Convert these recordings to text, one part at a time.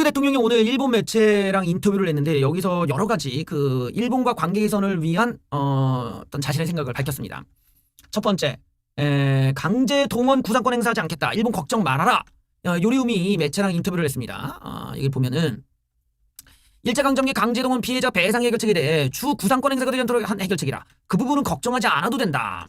윤석열 대통령이 오늘 일본 매체랑 인터뷰를 했는데 여기서 여러 가지 그 일본과 관계 개선을 위한 어, 어떤 자신의 생각을 밝혔습니다. 첫 번째, 에, 강제 동원 구상권 행사하지 않겠다. 일본 걱정 말아라. 어, 요리우미 매체랑 인터뷰를 했습니다. 어, 이걸 보면은 일제강점기 강제동원 피해자 배상 해결책에 대해 주 구상권 행사가 되지 않도록 한 해결책이라 그 부분은 걱정하지 않아도 된다.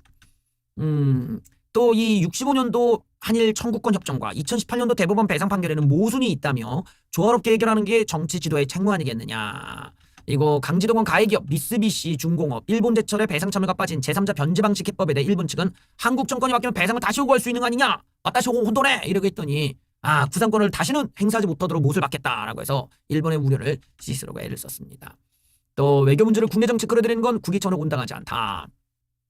음, 또 이 65년도 한일 청구권 협정과 2018년도 대법원 배상 판결에는 모순이 있다며 조화롭게 해결하는 게 정치 지도의 책무 아니겠느냐. 이거 강제동원 가해기업 미쓰비시 중공업 일본 제철의 배상 참여가 빠진 제3자 변제 방식 해법에 대해 일본 측은 한국 정권이 바뀌면 배상을 다시 요구할 수 있는 거 아니냐? 아, 다시 혼돈해! 이러고 했더니 아 구상권을 다시는 행사하지 못하도록 못을 받겠다라고 해서 일본의 우려를 시스로가 애를 썼습니다. 또 외교 문제를 국내 정치 끌어들이는 건 국익천을 온당하지 않다.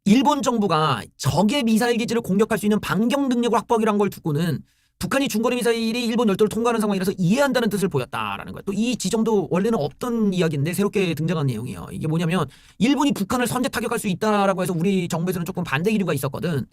일본 정부가 적의 미사일 기지를 공격할 수 있는 반경 능력을 확보하기로 한 걸 두고는 북한이 중거리 미사일이 일본 열도를 통과하는 상황이라서 이해한다는 뜻을 보였다라는 거예요. 또이 지점도 원래는 없던 이야기인데 새롭게 등장한 내용이에요. 이게 뭐냐면 일본이 북한을 선제 타격할 수 있다라고 해서 우리 정부에서는 조금 반대 기류가 있었거든.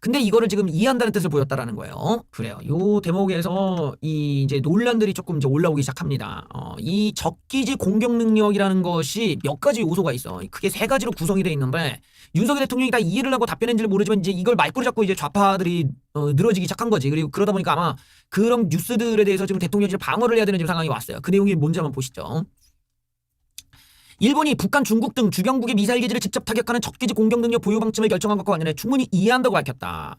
근데 이거를 지금 이해한다는 뜻을 보였다라는 거예요. 그래요. 요 대목에서 이 이제 논란들이 조금 이제 올라오기 시작합니다. 어, 이 적기지 공격 능력이라는 것이 몇 가지 요소가 있어. 크게 세 가지로 구성이 돼 있는데 윤석열 대통령이 다 이해를 하고 답변했는지를 모르지만 이제 이걸 말꼬리 잡고 이제 좌파들이 어, 늘어지기 시작한 거지. 그리고 그러다 보니까 아마 그런 뉴스들에 대해서 지금 대통령이 방어를 해야 되는 지금 상황이 왔어요. 그 내용이 뭔지 한번 보시죠. 일본이 북한, 중국 등 주변국의 미사일 기지를 직접 타격하는 적기지 공격 능력 보유 방침을 결정한 것과 관련해 충분히 이해한다고 밝혔다.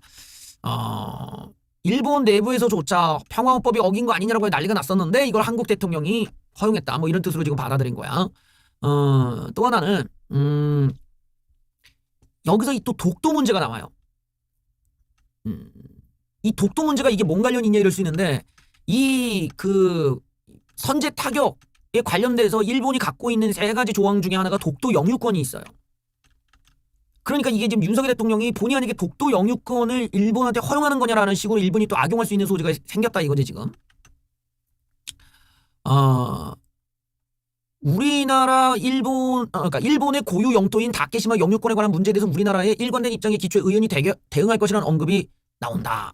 어, 일본 내부에서조차 평화헌법이 어긴 거 아니냐라고 난리가 났었는데 이걸 한국 대통령이 허용했다. 뭐 이런 뜻으로 지금 받아들인 거야. 어, 또 하나는 음, 여기서 이또 독도 문제가 나와요. 음, 이 독도 문제가 이게 뭔 관련이 있냐 이럴 수 있는데 이 그 선제 타격 에 관련돼서 일본이 갖고 있는 세 가지 조항 중에 하나가 독도 영유권이 있어요. 그러니까 이게 지금 윤석열 대통령이 본의 아니게 독도 영유권을 일본한테 허용하는 거냐라는 식으로 일본이 또 악용할 수 있는 소지가 생겼다 이거지 지금. 어, 우리나라 일본 어, 그러니까 일본의 고유 영토인 다케시마 영유권에 관한 문제에 대해서 우리나라의 일관된 입장에 기초해 의원이 대겨, 대응할 것이라는 언급이 나온다.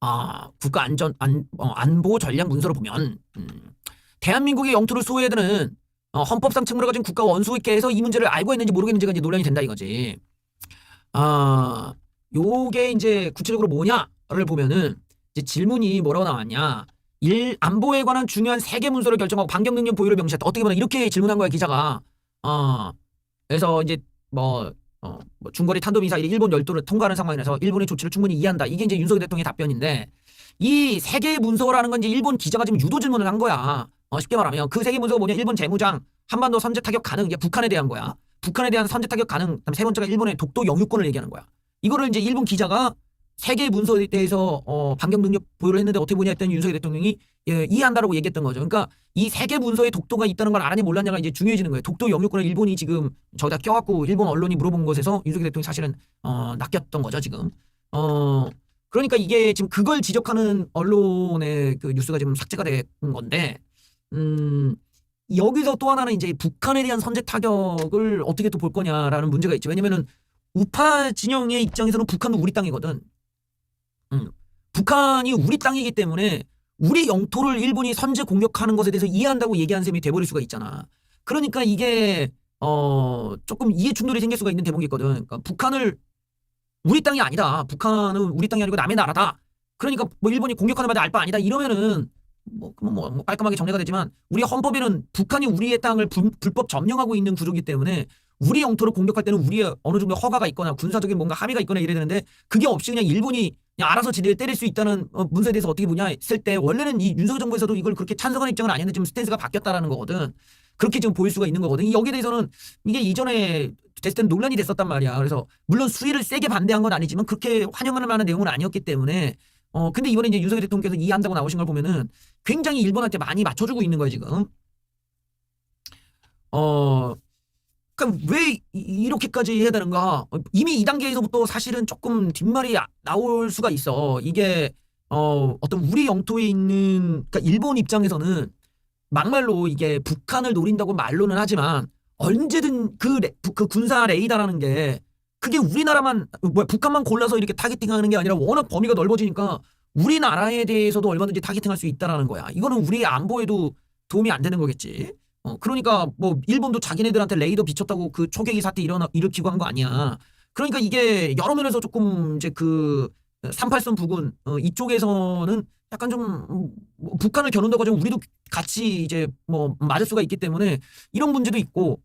아, 국가 안전 안, 어, 안보 전략 문서를 보면 음, 대한민국의 영토를 수호해야 되는 어, 헌법상 책무를 가진 국가 원수께서 이 문제를 알고 있는지 모르겠는지가 이제 논란이 된다 이거지. 아, 요게 이제 구체적으로 뭐냐를 보면은 이제 질문이 뭐라고 나왔냐. 일 안보에 관한 중요한 세계 문서를 결정하고 반경 능력 보유를 명시했다. 어떻게 보면 이렇게 질문한 거야 기자가. 어, 그래서 이제 뭐, 어, 뭐 중거리 탄도미사일이 일본 열도를 통과하는 상황이라서 일본의 조치를 충분히 이해한다. 이게 이제 윤석열 대통령의 답변인데 이 세계 문서라는 건 이제 일본 기자가 지금 유도 질문을 한 거야. 어, 쉽게 말하면 그 세계 문서가 뭐냐? 일본 재무장 한반도 선제 타격 가능 이게 북한에 대한 거야. 북한에 대한 선제 타격 가능. 그다음 세 번째가 일본의 독도 영유권을 얘기하는 거야. 이거를 이제 일본 기자가 세계 문서에 대해서 어, 반경 능력 보유를 했는데 어떻게 보냐 했더니 윤석열 대통령이 예, 이해한다라고 얘기했던 거죠. 그러니까 이 세계 문서에 독도가 있다는 걸 알았냐 몰랐냐가 이제 중요해지는 거예요. 독도 영유권을 일본이 지금 저기다 껴갖고 일본 언론이 물어본 것에서 윤석열 대통령이 사실은 어, 낚였던 거죠 지금. 어 그러니까 이게 지금 그걸 지적하는 언론의 그 뉴스가 지금 삭제가 된 건데 음. 여기서 또 하나는 이제 북한에 대한 선제 타격을 어떻게 또 볼 거냐라는 문제가 있죠. 왜냐면은 우파 진영의 입장에서는 북한도 우리 땅이거든. 음. 북한이 우리 땅이기 때문에 우리 영토를 일본이 선제 공격하는 것에 대해서 이해한다고 얘기하는 셈이 돼버릴 수가 있잖아. 그러니까 이게 어 조금 이해 충돌이 생길 수가 있는 대목이 있거든. 그러니까 북한을 우리 땅이 아니다. 북한은 우리 땅이 아니고 남의 나라다. 그러니까 뭐 일본이 공격하는 바에 알바 아니다. 이러면은 뭐, 뭐, 뭐 깔끔하게 정리가 되지만 우리 헌법에는 북한이 우리의 땅을 불, 불법 점령하고 있는 구조이기 때문에 우리 영토를 공격할 때는 우리의 어느 정도 허가가 있거나 군사적인 뭔가 합의가 있거나 이래야 되는데 그게 없이 그냥 일본이 그냥 알아서 지들 때릴 수 있다는 어, 문서에 대해서 어떻게 보냐 했을 때 원래는 이 윤석열 정부에서도 이걸 그렇게 찬성하는 입장은 아니었는데 지금 스탠스가 바뀌었다라는 거거든. 그렇게 지금 보일 수가 있는 거거든. 여기에 대해서는 이게 이전에 됐을 때는 논란이 됐었단 말이야. 그래서 물론 수위를 세게 반대한 건 아니지만 그렇게 환영하는 만한 내용은 아니었기 때문에 어 근데 이번에 이제 윤석열 대통령께서 이해한다고 나오신 걸 보면은 굉장히 일본한테 많이 맞춰주고 있는 거예요 지금. 어 그러니까 왜 이- 이렇게까지 해야 되는가? 어, 이미 이 단계에서부터 사실은 조금 뒷말이 아- 나올 수가 있어. 이게 어 어떤 우리 영토에 있는 그러니까 일본 입장에서는 막말로 이게 북한을 노린다고 말로는 하지만 언제든 그, 그 군사 레이더라는 게 그게 우리나라만 뭐 북한만 골라서 이렇게 타겟팅하는 게 아니라 워낙 범위가 넓어지니까 우리나라에 대해서도 얼마든지 타겟팅할 수 있다라는 거야. 이거는 우리 안보에도 도움이 안 되는 거겠지. 어, 그러니까 뭐 일본도 자기네들한테 레이더 비쳤다고 그 초계기 사태 일어나 일으키고 한 거 아니야. 그러니까 이게 여러 면에서 조금 이제 그 38선 부근 어, 이쪽에서는 약간 좀 음, 뭐 북한을 겨눈다고 좀 우리도 같이 이제 뭐 맞을 수가 있기 때문에 이런 문제도 있고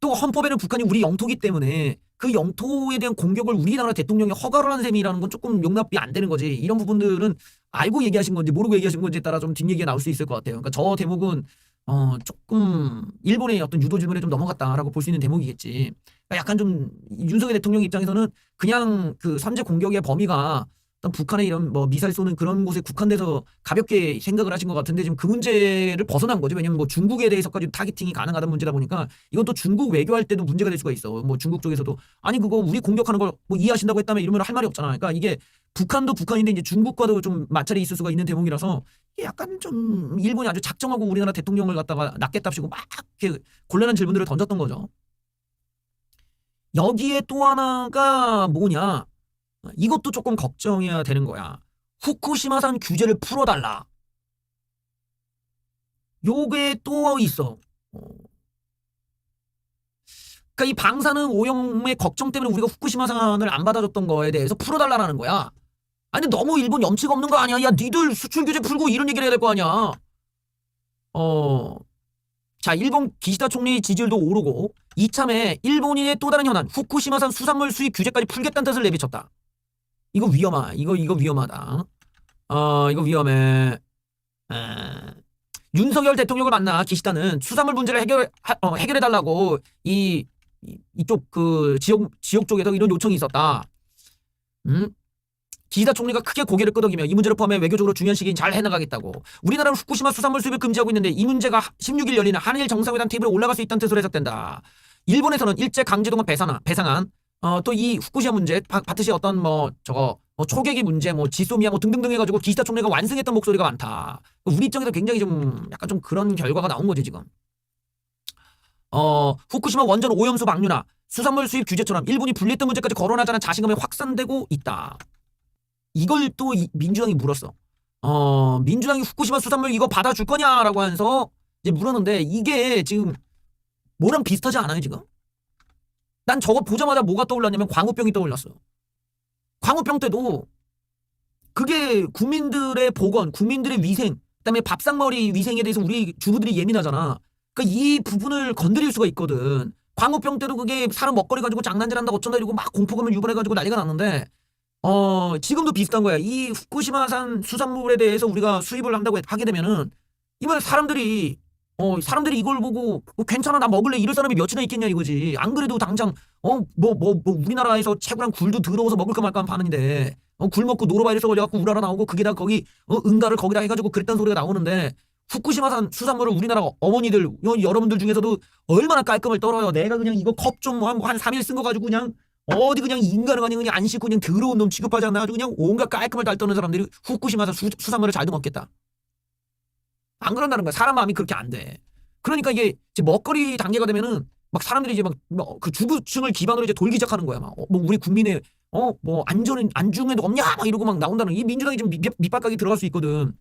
또 헌법에는 북한이 우리 영토기 때문에 그 영토에 대한 공격을 우리나라 대통령이 허가를 한 셈이라는 건 조금 용납이 안 되는 거지. 이런 부분들은 알고 얘기하신 건지 모르고 얘기하신 건지에 따라 좀 뒷얘기가 나올 수 있을 것 같아요. 그러니까 저 대목은 어 조금 일본의 어떤 유도 질문에 좀 넘어갔다라고 볼 수 있는 대목이겠지. 그러니까 약간 좀 윤석열 대통령 입장에서는 그냥 그 선제 공격의 범위가 북한의 이런 뭐 미사일 쏘는 그런 곳에 국한돼서 가볍게 생각을 하신 것 같은데 지금 그 문제를 벗어난 거죠. 왜냐면 뭐 중국에 대해서까지 타겟팅이 가능하다는 문제다 보니까 이건 또 중국 외교할 때도 문제가 될 수가 있어. 뭐 중국 쪽에서도 아니 그거 우리 공격하는 걸 뭐 이해하신다고 했다면 이러면 할 말이 없잖아. 그러니까 이게 북한도 북한인데 이제 중국과도 좀 마찰이 있을 수가 있는 대목이라서 약간 좀 일본이 아주 작정하고 우리나라 대통령을 갖다가 낫겠답시고 막 이렇게 곤란한 질문들을 던졌던 거죠. 여기에 또 하나가 뭐냐? 이것도 조금 걱정해야 되는 거야. 후쿠시마산 규제를 풀어달라. 요게 또 있어. 어. 그러니까 이 방사능 오염의 걱정 때문에 우리가 후쿠시마산을 안 받아줬던 거에 대해서 풀어달라라는 거야. 아니 너무 일본 염치가 없는 거 아니야? 야 니들 수출 규제 풀고 이런 얘기를 해야 될 거 아니야? 어. 자, 일본 기시다 총리 지지율도 오르고 이참에 일본인의 또 다른 현안 후쿠시마산 수산물 수입 규제까지 풀겠다는 뜻을 내비쳤다. 이거 위험하. 이거 이거 위험하다. 어, 이거 위험해. 에... 윤석열 대통령을 만나 기시다는 수산물 문제를 해결 어, 해결해 달라고 이, 이 이쪽 그 지역 지역 쪽에서 이런 요청이 있었다. 음? 기시다 총리가 크게 고개를 끄덕이며 이 문제를 포함해 외교적으로 중요한 시기인 잘 해나가겠다고. 우리나라는 후쿠시마 수산물 수입을 금지하고 있는데 이 문제가 16일 열리는 한일 정상회담 테이블에 올라갈 수 있다는 뜻으로 해석된다. 일본에서는 일제 강제동원 배상안, 어, 또 이 후쿠시마 문제, 바, 바트시 어떤 뭐 저거 뭐 초계기 문제, 뭐 지소미아 뭐 등등등 해가지고 기시다 총리가 완승했던 목소리가 많다. 우리 입장에서 굉장히 좀 약간 좀 그런 결과가 나온 거지 지금. 어, 후쿠시마 원전 오염수 방류나 수산물 수입 규제처럼 일본이 분리했던 문제까지 거론하자는 자신감이 확산되고 있다. 이걸 또 이- 민주당이 물었어. 어, 민주당이 후쿠시마 수산물 이거 받아줄 거냐라고 하면서 이제 물었는데 이게 지금 뭐랑 비슷하지 않아요 지금? 난 저거 보자마자 뭐가 떠올랐냐면 광우병이 떠올랐어. 광우병 때도 그게 국민들의 보건, 국민들의 위생, 그다음에 밥상머리 위생에 대해서 우리 주부들이 예민하잖아. 그러니까 이 부분을 건드릴 수가 있거든. 광우병 때도 그게 사람 먹거리 가지고 장난질한다 어쩐다 이러고 막 공포감을 유발해가지고 난리가 났는데 어 지금도 비슷한 거야. 이 후쿠시마산 수산물에 대해서 우리가 수입을 한다고 하게 되면은 이번에 사람들이 어 사람들이 이걸 보고 어, 괜찮아 나 먹을래 이럴 사람이 몇이나 있겠냐 이거지. 안 그래도 당장 어 뭐 뭐 뭐 우리나라에서 최고랑 굴도 들어오서 먹을까 말까 하는 판인데 어, 굴 먹고 노로바이러스 걸려갖고 우라라 나오고 그게 다 거기 어, 응가를 거기다 해가지고 그랬다는 소리가 나오는데 후쿠시마산 수산물을 우리나라 어머니들 여- 여러분들 중에서도 얼마나 깔끔을 떨어요. 내가 그냥 이거 컵 좀한 한 3일 쓴 거 가지고 그냥 어디 그냥 인간을 아니 그냥 안 씻고 그냥 더러운 놈 취급하지 않나 가지고 그냥 온갖 깔끔을 달 떠는 사람들이 후쿠시마산 수, 수산물을 잘도 먹겠다. 안 그런다는 거야. 사람 마음이 그렇게 안 돼. 그러니까 이게 이제 먹거리 단계가 되면은 막 사람들이 이제 막 그 주부층을 기반으로 이제 돌기 시작하는 거야. 막 어, 뭐 우리 국민의 어 뭐 안전은 안중에도 없냐 막 이러고 막 나온다는 이 민주당이 좀 밑- 밑바닥이 들어갈 수 있거든.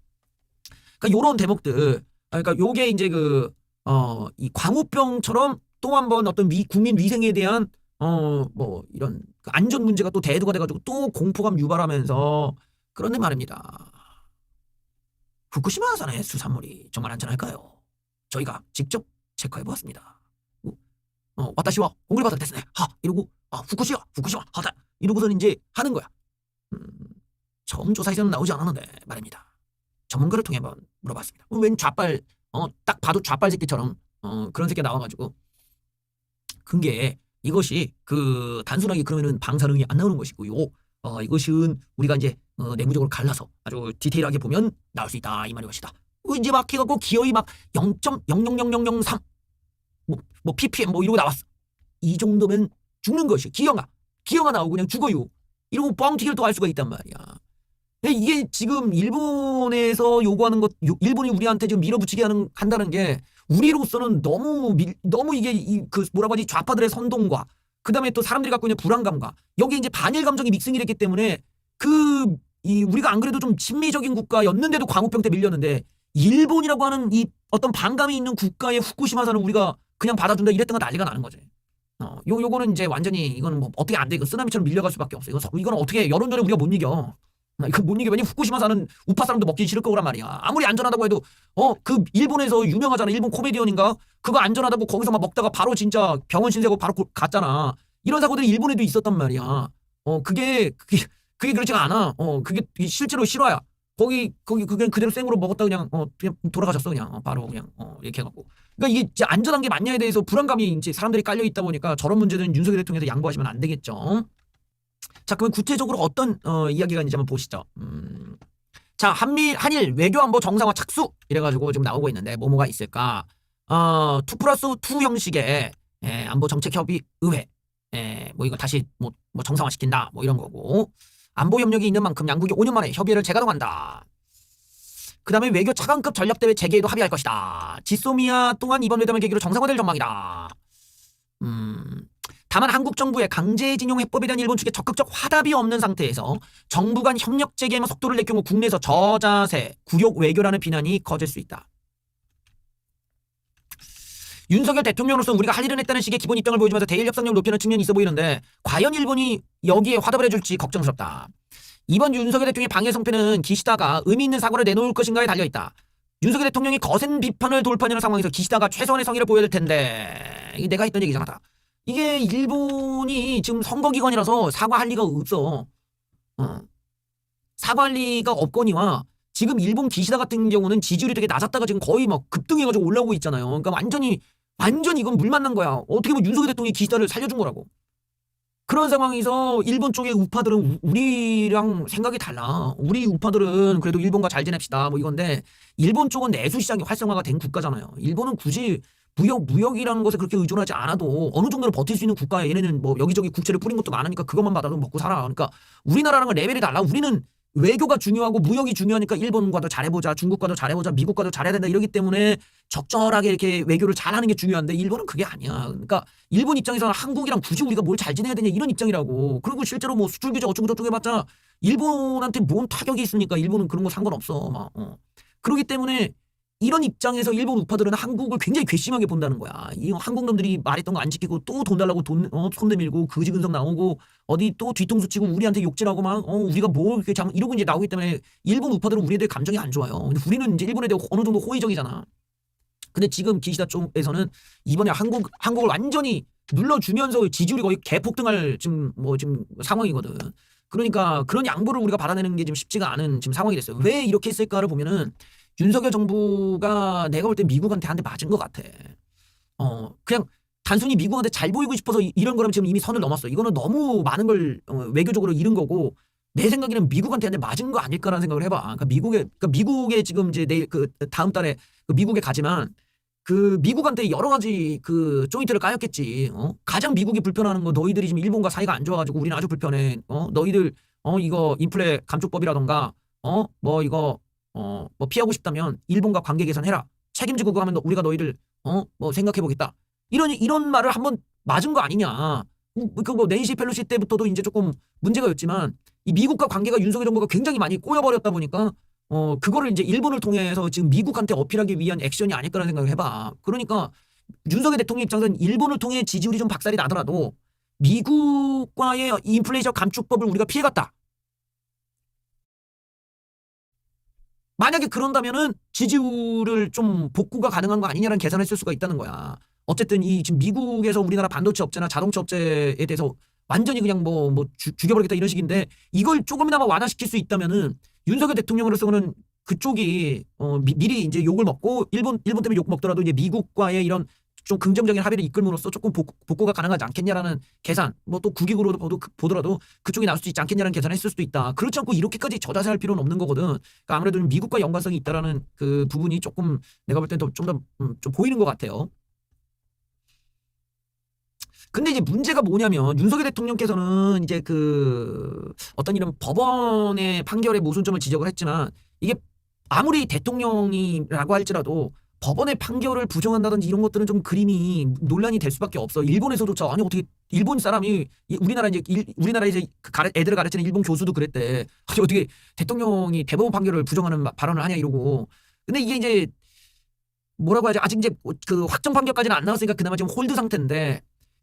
그러니까 요런 대목들. 아, 그러니까 요게 이제 그 어 이 광우병처럼 또 한 번 어떤 미, 국민 위생에 대한 어 뭐 이런 그 안전 문제가 또 대두가 돼가지고 또 공포감 유발하면서 그런데 말입니다. 후쿠시마산의 수산물이 정말 안전할까요? 저희가 직접 체크해 보았습니다. 어, 와타시와 공굴바다 됐네. 하 이러고 아 후쿠시마 후쿠시마 하다 이러고선 이제 하는 거야. 음, 처음 조사에서는 나오지 않았는데 말입니다. 전문가를 통해 한번 물어봤습니다. 어, 웬 좌빨 어 딱 봐도 좌빨 새끼처럼 어 그런 새끼가 나와가지고 그게 이것이 그 단순하게 그러면은 방사능이 안 나오는 것이고요. 어 이것은 우리가 이제 어, 내부적으로 갈라서 아주 디테일하게 보면 나올 수 있다 이 말이 것이다. 어, 이제 막 해갖고 기어이 막 0.0000003 뭐, 뭐 ppm 뭐 이러고 나왔어. 이 정도면 죽는 것이 기어가 기어가 나오고 그냥 죽어요. 이러고 뻥튀기를 또 할 수가 있단 말이야. 이게 지금 일본에서 요구하는 것, 요- 일본이 우리한테 지금 밀어붙이게 하는 한다는 게 우리로서는 너무 밀, 너무 이게 이, 그 뭐라고 하지 좌파들의 선동과 그 다음에 또 사람들이 갖고 있는 불안감과 여기 이제 반일 감정이 믹싱이 됐기 때문에 그 이 우리가 안 그래도 좀 친미적인 국가였는데도 광우병 때 밀렸는데 일본이라고 하는 이 어떤 반감이 있는 국가의 후쿠시마산을 우리가 그냥 받아준다 이랬던 거 난리가 나는 거지. 어, 요, 요거는 이제 완전히 이거는 뭐 어떻게 안 돼. 이거 쓰나미처럼 밀려갈 수밖에 없어. 이거, 서- 이거는 어떻게 여론전에 우리가 못 이겨. 아, 이거 못 이겨. 왜냐면 후쿠시마 사는 우파 사람도 먹기 싫을 거란 말이야. 아무리 안전하다고 해도 어 그 일본에서 유명하잖아. 일본 코미디언인가? 그거 안전하다고 거기서 막 먹다가 바로 진짜 병원 신세고 바로 고- 갔잖아. 이런 사고들이 일본에도 있었단 말이야. 어 그게 그게 그게 그렇지가 않아. 어 그게 실제로 실화야. 거기 거기 그냥 그대로 생으로 먹었다 그냥 어 그냥 돌아가셨어 그냥 어, 바로 그냥 어 이렇게 해갖고. 그러니까 이게 이제 안전한 게 맞냐에 대해서 불안감이 이제 사람들이 깔려 있다 보니까 저런 문제는 윤석열 대통령에서 양보하시면 안 되겠죠. 자, 그러면 구체적으로 어떤 어, 이야기가 있는지 한번 보시죠. 음. 자, 한미 한일 외교 안보 정상화 착수 이래가지고 지금 나오고 있는데 뭐뭐가 있을까? 어, 2 플러스 2 형식의 예, 안보 정책 협의 의회, 예, 뭐 이거 다시 뭐, 뭐 정상화 시킨다, 뭐 이런 거고 안보 협력이 있는 만큼 양국이 5년 만에 협의를 재가동한다. 그 다음에 외교 차관급 전략대회 재개에도 합의할 것이다. 지소미아 또한 이번 회담을 계기로 정상화될 전망이다. 음, 다만 한국 정부의 강제징용 해법에 대한 일본 측의 적극적 화답이 없는 상태에서 정부 간 협력 재개에만 속도를 낼 경우 국내에서 저자세, 굴욕 외교라는 비난이 커질 수 있다. 윤석열 대통령으로서 우리가 할 일은 했다는 식의 기본 입장을 보여주면서 대일 협상력을 높이는 측면이 있어 보이는데 과연 일본이 여기에 화답을 해줄지 걱정스럽다. 이번 윤석열 대통령의 방해 성패는 기시다가 의미 있는 사과를 내놓을 것인가에 달려있다. 윤석열 대통령이 거센 비판을 돌파하는 상황에서 기시다가 최소한의 성의를 보여야 될 텐데 내가 했던 얘기잖아. 다. 이게 일본이 지금 선거 기간이라서 사과할 리가 없어. 어. 사과할 리가 없거니와 지금 일본 기시다 같은 경우는 지지율이 되게 낮았다가 지금 거의 막 급등해가지고 올라오고 있잖아요. 그러니까 완전히 완전히 이건 물 만난 거야. 어떻게 보면 윤석열 대통령이 기시다를 살려준 거라고. 그런 상황에서 일본 쪽의 우파들은 우- 우리랑 생각이 달라. 우리 우파들은 그래도 일본과 잘 지냅시다. 뭐 이건데 일본 쪽은 내수 시장이 활성화가 된 국가잖아요. 일본은 굳이 무역 무역이라는 것에 그렇게 의존하지 않아도 어느 정도는 버틸 수 있는 국가에 얘네는 뭐 여기저기 국채를 뿌린 것도 많으니까 그것만 받아도 먹고 살아. 그러니까 우리나라랑은 레벨이 달라. 우리는 외교가 중요하고 무역이 중요하니까 일본과도 잘해보자, 중국과도 잘해보자, 미국과도 잘해야 된다 이러기 때문에 적절하게 이렇게 외교를 잘하는 게 중요한데 일본은 그게 아니야. 그러니까 일본 입장에서는 한국이랑 굳이 우리가 뭘 잘 지내야 되냐 이런 입장이라고. 그리고 실제로 뭐 수출 규제 어쩌고 저쩌고 해봤자 일본한테 뭔 타격이 있습니까? 일본은 그런 거 상관없어. 막 어. 그렇기 때문에 이런 입장에서 일본 우파들은 한국을 굉장히 괘씸하게 본다는 거야. 이 한국 놈들이 말했던 거 안 지키고 또 돈 달라고 돈, 어, 손 내밀고 그지근성 나오고 어디 또 뒤통수 치고 우리한테 욕질하고 막, 어, 우리가 뭐 이렇게 장, 이러고 이제 나오기 때문에 일본 우파들은 우리에 대해 감정이 안 좋아요. 근데 우리는 이제 일본에 대해 어느 정도 호의적이잖아. 근데 지금 기시다 쪽에서는 이번에 한국, 한국을 완전히 눌러주면서 지지율이 거의 개폭등할 지금 뭐 지금 상황이거든. 그러니까 그런 양보를 우리가 받아내는 게 지금 쉽지가 않은 지금 상황이 됐어요. 왜 이렇게 했을까를 보면은 윤석열 정부가 내가 볼 때 미국한테 한 대 맞은 것 같아. 어, 그냥 단순히 미국한테 잘 보이고 싶어서 이- 이런 거라면 지금 이미 선을 넘었어. 이거는 너무 많은 걸 어, 외교적으로 잃은 거고 내 생각에는 미국한테 한 대 맞은 거 아닐까라는 생각을 해봐. 그러니까 미국에, 그러니까 미국에 지금 이제 내일 그 다음 달에 그 미국에 가지만 그 미국한테 여러 가지 그 조인트를 까였겠지. 어? 가장 미국이 불편하는 건 너희들이 지금 일본과 사이가 안 좋아가지고 우리는 아주 불편해. 어? 너희들 어 이거 인플레 감축법이라던가 어 뭐 이거 어 뭐 피하고 싶다면 일본과 관계 개선해라. 책임지고 너- 우리가 너희들 어뭐 생각해 보겠다. 이런 이런 말을 한번 맞은 거 아니냐. 그뭐 낸시 펠로시 때부터도 이제 조금 문제가였지만 이 미국과 관계가 윤석열 정부가 굉장히 많이 꼬여버렸다 보니까 어 그거를 이제 일본을 통해서 지금 미국한테 어필하기 위한 액션이 아닐까라는 생각을 해봐. 그러니까 윤석열 대통령 입장에서는 일본을 통해 지지율이 좀 박살이 나더라도 미국과의 인플레이션 감축법을 우리가 피해갔다. 만약에 그런다면은 지지율을 좀 복구가 가능한 거 아니냐라는 계산을 했을 수가 있다는 거야. 어쨌든 이 지금 미국에서 우리나라 반도체 업체나 자동차 업체에 대해서 완전히 그냥 뭐, 뭐 주- 죽여버리겠다 이런 식인데 이걸 조금이나마 완화시킬 수 있다면은 윤석열 대통령으로서는 그쪽이 어, 미, 미리 이제 욕을 먹고 일본 일본 때문에 욕 먹더라도 이제 미국과의 이런 좀 긍정적인 합의를 이끌므로써 조금 복구, 복구가 가능하지 않겠냐라는 계산 뭐 또 국익으로 보도, 보더라도 그쪽이 나올 수 있지 않겠냐는 계산을 했을 수도 있다. 그렇지 않고 이렇게까지 저자세 할 필요는 없는 거거든. 그러니까 아무래도 좀 미국과 연관성이 있다라는 그 부분이 조금 내가 볼 때는 좀더 음, 좀 보이는 것 같아요. 근데 이제 문제가 뭐냐면 윤석열 대통령께서는 이제 그 어떤 이런 법원의 판결의 모순점을 지적을 했지만 이게 아무리 대통령이라고 할지라도 법원의 판결을 부정한다든지 이런 것들은 좀 그림이 논란이 될 수밖에 없어. 일본에서도 아니 어떻게 일본 사람이 이- 우리나라 이제 일, 우리나라 이제 그 가르, 애들을 가르치는 일본 교수도 그랬대. 아니 어떻게 대통령이 대법원 판결을 부정하는 마- 발언을 하냐 이러고 근데 이게 이제 뭐라고 하죠? 아직 이제 그 확정 판결까지는 안 나왔으니까 그나마 지금 홀드 상태인데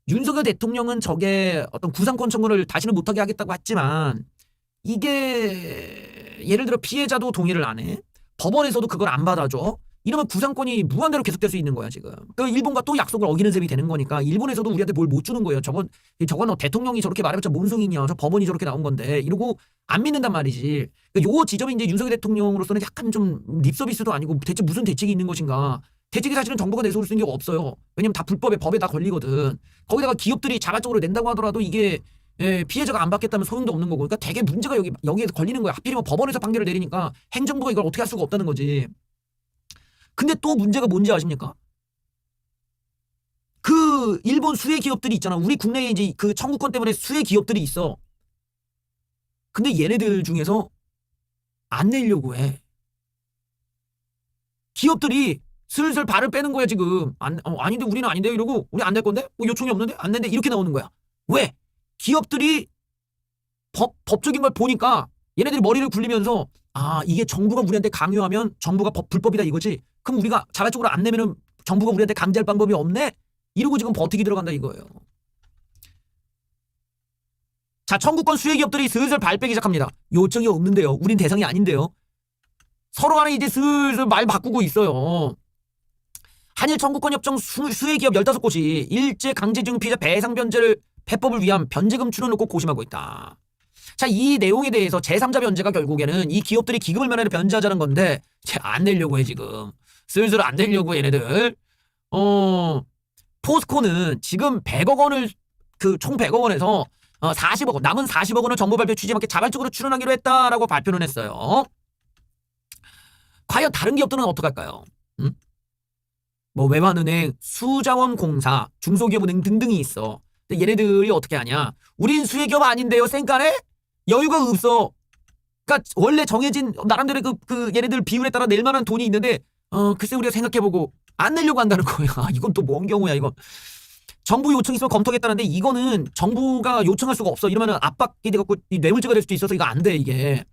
윤석열 대통령은 저게 어떤 구상권 청구를 다시는 못하게 하겠다고 했지만 이게 예를 들어 피해자도 동의를 안 해. 법원에서도 그걸 안 받아줘. 이러면 구상권이 무한대로 계속될 수 있는 거야 지금. 그 일본과 또 약속을 어기는 셈이 되는 거니까 일본에서도 우리한테 뭘 못 주는 거예요. 저건 저건 뭐 대통령이 저렇게 말해봤자 뭔 소리냐. 저 법원이 저렇게 나온 건데 이러고 안 믿는단 말이지. 그요 지점이 이제 윤석열 대통령으로서는 약간 좀 립서비스도 아니고 대체 무슨 대책이 있는 것인가. 대책이 사실은 정부가 내세울 수 있는 게 없어요. 왜냐면 다 불법에 법에 다 걸리거든. 거기다가 기업들이 자발적으로 낸다고 하더라도 이게 예, 피해자가 안 받겠다면 소용도 없는 거고. 그러니까 되게 문제가 여기 여기에 걸리는 거야. 하필이면 법원에서 판결을 내리니까 행정부가 이걸 어떻게 할 수가 없다는 거지. 근데 또 문제가 뭔지 아십니까? 그 일본 수혜 기업들이 있잖아. 우리 국내에 이제 그 청구권 때문에 수혜 기업들이 있어. 근데 얘네들 중에서 안 내려고 해. 기업들이 슬슬 발을 빼는 거야 지금. 안, 어, 아닌데 우리는 아닌데 이러고 우리 안 낼 건데? 뭐 요청이 없는데? 안 낸대? 이렇게 나오는 거야. 왜? 기업들이 법, 법적인 걸 보니까 얘네들이 머리를 굴리면서 아 이게 정부가 우리한테 강요하면 정부가 법, 불법이다 이거지. 그럼 우리가 자발적으로 안 내면은 정부가 우리한테 강제할 방법이 없네. 이러고 지금 버티기 들어간다 이거예요. 자 청구권 수혜 기업들이 슬슬 발 빼기 시작합니다. 요청이 없는데요. 우린 대상이 아닌데요. 서로 간에 이제 슬슬 말 바꾸고 있어요. 한일 청구권 협정 수, 수혜 기업 15곳이 일제 강제징용 피해자 배상 변제를 해법을 위한 변제금 출원을 꼭 고심하고 있다. 자, 이 내용에 대해서 제3자 변제가 결국에는 이 기업들이 기금을 면하려 변제하자는 건데 쟤안 내려고 해 지금. 슬슬 안 내려고 해, 얘네들. 어, 포스코는 지금 100억 원을 그 총 100억 원에서 어, 40억 원, 남은 40억 원을 정부 발표 취지에 맞게 자발적으로 출원하기로 했다라고 발표는 했어요. 과연 다른 기업들은 어떡할까요? 음? 뭐 외환은행, 수자원공사, 중소기업은행 등등이 있어. 근데 얘네들이 어떻게 하냐? 우린 수혜기업 아닌데요, 쌩까네? 여유가 없어. 그러니까 원래 정해진 나름대로 그, 그 얘네들 비율에 따라 낼 만한 돈이 있는데 어 글쎄 우리가 생각해보고 안 내려고 한다는 거야. 이건 또 뭔 경우야 이건. 정부 요청 있으면 검토하겠다는데 이거는 정부가 요청할 수가 없어. 이러면은 압박이 돼갖고 이 뇌물죄가 될 수도 있어서 이거 안 돼 이게.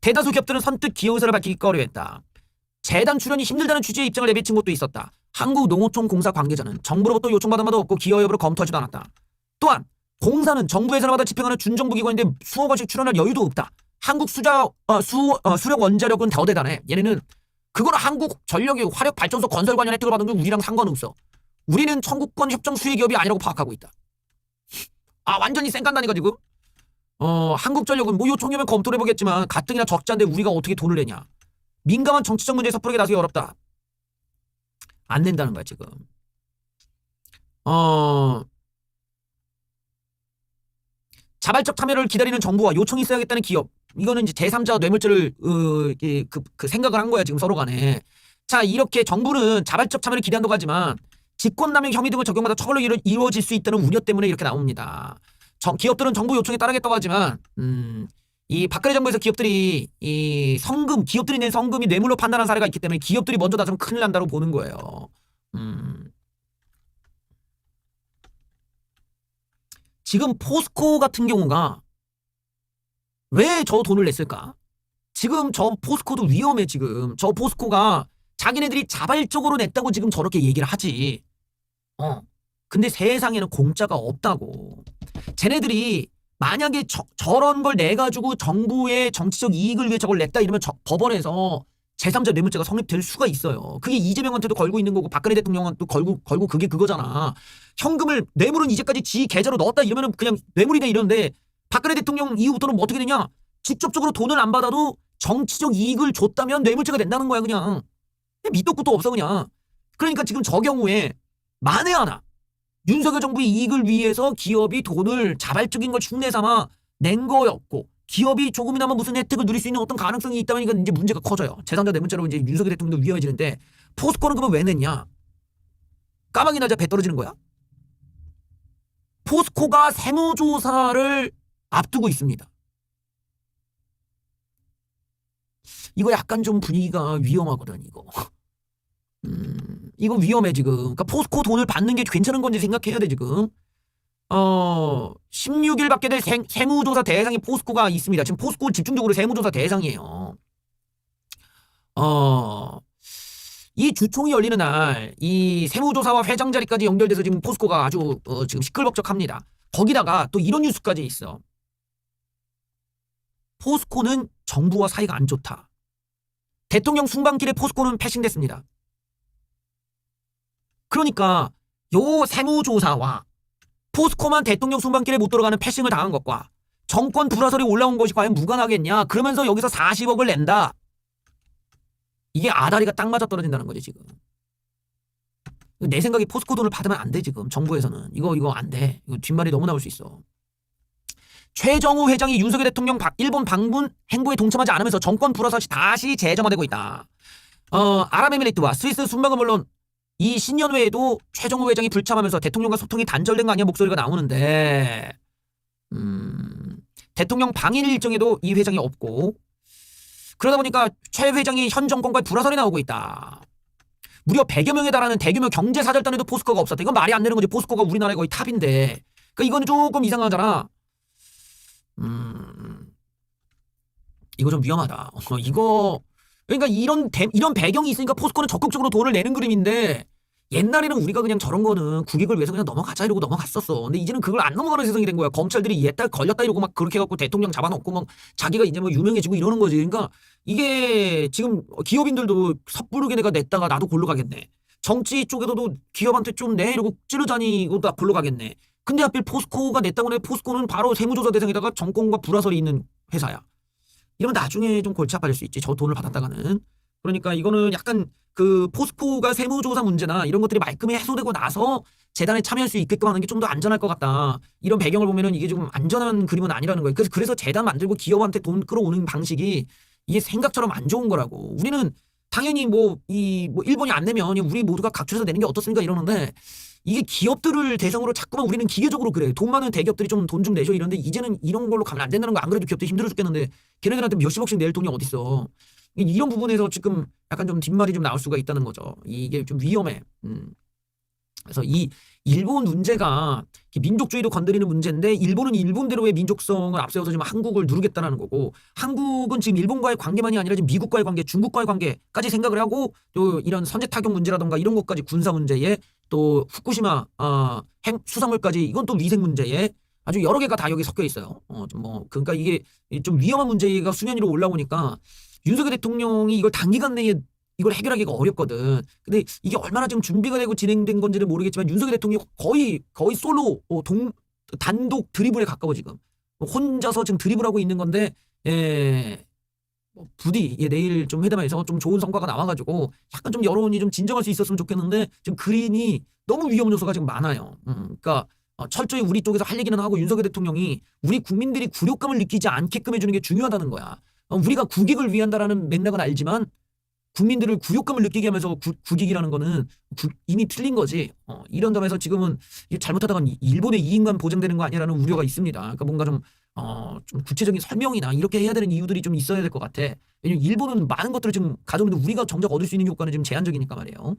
대다수 기업들은 선뜻 기여 의사를 밝히기 꺼려했다. 재단 출연이 힘들다는 취지의 입장을 내비친 곳도 있었다. 한국농어촌 공사 관계자는 정부로부터 요청받은 바도 없고 기여 여부를 검토하지도 않았다. 또한 공사는 정부 받아 집행하는 준정부 기관인데 수억 원씩 출연할 여유도 없다. 한국 수자 어, 수 어, 수력 원자력은 더 대단해. 얘네는 그거는 한국 전력이 화력 발전소 건설 관련 혜택을 받은 건 우리랑 상관없어. 우리는 청구권 협정 수혜 기업이 아니라고 파악하고 있다. 아 완전히 쌩깐다니까 지금. 어 한국전력은 뭐 요청이면 검토를 해보겠지만 가뜩이나 적자인데 우리가 어떻게 돈을 내냐. 민감한 정치적 문제에 섣부르게 나서기 어렵다. 안 낸다는 거야 지금. 어 자발적 참여를 기다리는 정부와 요청이 있어야겠다는 기업. 이거는 이제 제3자 뇌물죄를 어, 이렇게 그, 그 생각을 한 거야 지금 서로 간에. 자 이렇게 정부는 자발적 참여를 기대한다고 하지만 직권남용 혐의 등을 적용받아 처벌로 이루, 이루 어질 수 있다는 우려 때문에 이렇게 나옵니다. 정, 기업들은 정부 요청에 따르겠다고 하지만 음, 이 박근혜 정부에서 기업들이 이 성금 기업들이 낸 성금이 뇌물로 판단한 사례가 있기 때문에 기업들이 먼저 나서면 큰일 난다고 보는 거예요. 음. 지금 포스코 같은 경우가 왜 저 돈을 냈을까? 지금 저 포스코도 위험해 지금. 저 포스코가 자기네들이 자발적으로 냈다고 지금 저렇게 얘기를 하지. 어. 근데 세상에는 공짜가 없다고. 쟤네들이 만약에 저, 저런 걸 내가지고 정부의 정치적 이익을 위해 저걸 냈다 이러면 저- 법원에서 제3자 뇌물죄가 성립될 수가 있어요. 그게 이재명한테도 걸고 있는 거고 박근혜 대통령한테도 걸고 걸고 그게 그거잖아. 현금을 뇌물은 이제까지 지 계좌로 넣었다 이러면은 그냥 뇌물이네 이러는데 박근혜 대통령 이후부터는 뭐 어떻게 되냐? 직접적으로 돈을 안 받아도 정치적 이익을 줬다면 뇌물죄가 된다는 거야 그냥. 밑도 끝도 없어 그냥. 그러니까 지금 저 경우에 만에 하나 윤석열 정부의 이익을 위해서 기업이 돈을 자발적인 걸 흉내 삼아 낸 거였고 기업이 조금이나마 무슨 혜택을 누릴 수 있는 어떤 가능성이 있다면 이건 이제 문제가 커져요. 재산자 뇌물죄로 이제 윤석열 대통령도 위험해지는데 포스코는 그러면 왜 냈냐? 까마귀 나자 배 떨어지는 거야? 포스코가 세무조사를 앞두고 있습니다. 이거 약간 좀 분위기가 위험하거든 이거. 음, 이거 위험해 지금. 그러니까 포스코 돈을 받는 게 괜찮은 건지 생각해야 돼 지금. 어, 16일 받게 될 세, 세무조사 대상이 포스코가 있습니다. 지금 포스코 집중적으로 세무조사 대상이에요. 어, 이 주총이 열리는 날 이 세무조사와 회장 자리까지 연결돼서 지금 포스코가 아주 어, 지금 시끌벅적합니다. 거기다가 또 이런 뉴스까지 있어. 포스코는 정부와 사이가 안 좋다. 대통령 순방길에 포스코는 패싱됐습니다. 그러니까 요 세무조사와 포스코만 대통령 순방길에 못 들어가는 패싱을 당한 것과 정권 불화설이 올라온 것이 과연 무관하겠냐? 그러면서 여기서 40억을 낸다. 이게 아다리가 딱 맞아 떨어진다는 거지 지금. 내 생각에 포스코 돈을 받으면 안 돼 지금 정부에서는 이거 이거 안 돼. 이거 뒷말이 너무 나올 수 있어. 최정우 회장이 윤석열 대통령 박- 일본 방문 행보에 동참하지 않으면서 정권 불화설이 다시 재점화되고 있다. 어, 아랍에미리트와 스위스 순방은 물론 이 신년회에도 최정우 회장이 불참하면서 대통령과 소통이 단절된 거 아니야 목소리가 나오는데 음, 대통령 방일 일정에도 이 회장이 없고 그러다 보니까 최 회장이 현 정권과의 불화설이 나오고 있다. 무려 100여 명에 달하는 대규모 경제 사절단에도 포스코가 없었다. 이건 말이 안 되는 거지. 포스코가 우리나라의 거의 탑인데. 그러니까 이거는 조금 이상하잖아. 음, 이거 좀 위험하다. 어, 이거 그러니까 이런 대- 이런 배경이 있으니까 포스코는 적극적으로 돈을 내는 그림인데 옛날에는 우리가 그냥 저런 거는 국익을 위해서 그냥 넘어가자 이러고 넘어갔었어. 근데 이제는 그걸 안 넘어가는 세상이 된 거야. 검찰들이 얘딸 걸렸다 이러고 막 그렇게 해갖고 대통령 잡아놓고 막 자기가 이제 뭐 유명해지고 이러는 거지. 그러니까 이게 지금 기업인들도 섣부르게 내가 냈다가 나도 골로 가겠네. 정치 쪽에서도 기업한테 좀 내 이러고 찌르자니 이거 다 골로 가겠네. 근데 하필 포스코가 냈다고 해 포스코는 바로 세무조사 대상에다가 정권과 불화설이 있는 회사야. 이러면 나중에 좀 골치 아파질 수 있지. 저 돈을 받았다가는. 그러니까 이거는 약간 그 포스코가 세무조사 문제나 이런 것들이 말끔히 해소되고 나서 재단에 참여할 수 있게끔 하는 게 좀 더 안전할 것 같다. 이런 배경을 보면은 이게 좀 안전한 그림은 아니라는 거예요. 그래서 그래서 재단 만들고 기업한테 돈 끌어오는 방식이 이게 생각처럼 안 좋은 거라고. 우리는 당연히 뭐 이 뭐 일본이 안 내면 우리 모두가 각출해서 내는 게 어떻습니까 이러는데 이게 기업들을 대상으로 자꾸만 우리는 기계적으로 그래. 돈 많은 대기업들이 좀 돈 좀 내줘 이러는데 이제는 이런 걸로 가면 안 된다는 거 안 그래도 기업들이 힘들어 죽겠는데 걔네들한테 몇십억씩 낼 돈이 어딨어. 이런 부분에서 지금 약간 좀 뒷말이 좀 나올 수가 있다는 거죠. 이게 좀 위험해. 음. 그래서 이 일본 문제가 민족주의도 건드리는 문제인데 일본은 일본대로의 민족성을 앞세워서 지금 한국을 누르겠다는 거고 한국은 지금 일본과의 관계만이 아니라 지금 미국과의 관계, 중국과의 관계까지 생각을 하고 또 이런 선제 타격 문제라던가 이런 것까지 군사 문제에 또 후쿠시마 어, 핵 수산물까지 이건 또 위생 문제에 아주 여러 개가 다 여기 섞여 있어요. 어, 좀뭐 그러니까 이게 좀 위험한 문제가 수면 위로 올라오니까 윤석열 대통령이 이걸 단기간 내에 이걸 해결하기가 어렵거든. 근데 이게 얼마나 지금 준비가 되고 진행된 건지는 모르겠지만 윤석열 대통령이 거의 거의 솔로 어, 동 단독 드리블에 가까워 지금 혼자서 지금 드리블하고 있는 건데 예. 뭐 부디 예, 내일 좀 회담에서 좀 좋은 성과가 나와가지고 약간 좀 여론이 좀 진정할 수 있었으면 좋겠는데 지금 그림이 너무 위험 요소가 지금 많아요. 음, 그러니까 어, 철저히 우리 쪽에서 할 얘기는 하고 윤석열 대통령이 우리 국민들이 굴욕감을 느끼지 않게끔 해주는 게 중요하다는 거야. 어, 우리가 국익을 위한다라는 맥락은 알지만 국민들을 굴욕감을 느끼게 하면서 구, 국익이라는 거는 구- 이미 틀린 거지. 어, 이런 점에서 지금은 이게 잘못하다가 일본의 이익만 보장되는 거 아니라는 우려가 있습니다. 그러니까 뭔가 좀, 어, 좀 구체적인 설명이나 이렇게 해야 되는 이유들이 좀 있어야 될 것 같아. 왜냐면 일본은 많은 것들을 지금 가져오는데 우리가 정작 얻을 수 있는 효과는 지금 제한적이니까 말이에요.